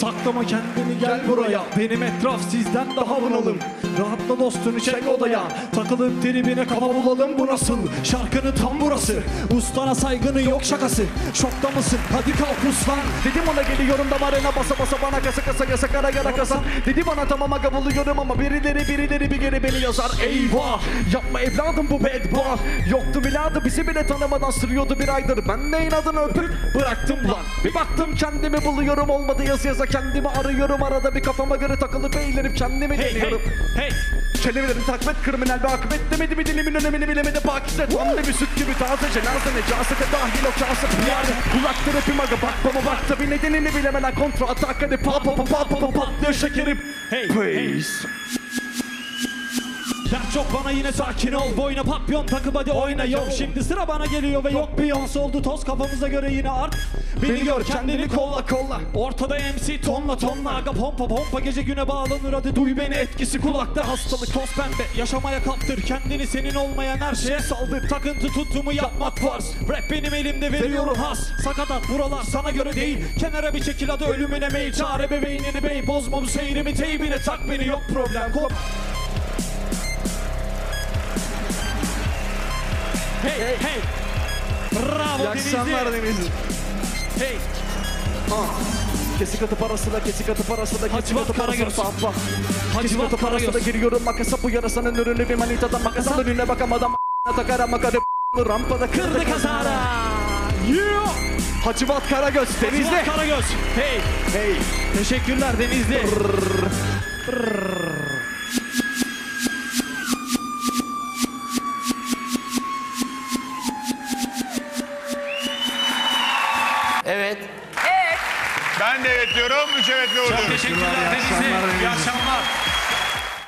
Saklama kendini gel buraya. Benim etraf sizden daha bunalım. Rahatla dostunu çek odaya. Takılıp tribine kafa bulalım bu nasıl? Şarkının tam burası. Ustana saygını yok şakası. Şokta mısın? Hadi kalk uslan. Dedim ona geliyorum damarına basa basa bana kasa kasa yasa kara yara kasa. Dedi bana tamam aga buluyorum ama birileri birileri bir geri beni yazar. Eyvah! Yapma evladım bu bad boy Yoktu miladı bizi bile tanımadan sürüyordu bir aydır. Ben de inadını öpüp bıraktım lan. Bir baktım kendimi buluyorum olmadı yazı yaza kendimi arıyorum Arada bir kafama göre takılıp eğlenip kendime Hey hey geliyorum hey Kelimelerin takmet kriminal bir akıbet demedi mi dilimin önemini bilemedi Pakistan Tam bir süt gibi taze cenaze necasete dahil o kasıt bir yerde Kulak rapim aga bak baba bak tabi nedenini bilemeden kontra atak hadi pa pa pa pa pa pa patlıyor şekerim Hey, Peace Dert çok bana yine sakin ol. Boyuna papyon takıp hadi oyna. Yok şimdi sıra bana geliyor ve yok Beyoncé oldu. Toz kafamıza göre yine art. Beni gör kendini kolla. kolla Ortada MC tonla tonla Aga pompa pompa. Gece güne bağlanır. Hadi duy beni. Etkisi kulakta. Hastalık toz pembe. Yaşamaya kaptır. Kendini senin olmayan her şeye saldır. Takıntı tuttuğumu yapmak farz Rap benim elimde. Veriyorum has. Sakatat buralar sana göre değil. Kenara bir çekil hadi ölümüne meyil. Çare bebeğinini bey. Bozma bu seyrimi. Teybine tak beni. Yok problem. Kork Hey hey. Bravo İyi akşamlar Denizli. Deniz Hey. Kesik atı parası da kesik atı parası da kesik atı parası da Karagöz. papa Kesik atı parası da Karagöz. giriyorum makasa bu yarasanın ürünü bir manitadan makasa önüne bakamadan takar ama karı rampada Kırdı kazara. Yeah. Hacivat Karagöz Denizli Hacivat Karagöz. Hey. Hey Teşekkürler Denizli. Evet. Evet. Ben de evet diyorum. Üç evet ve. Çok teşekkürler Denizli. İyi akşamlar.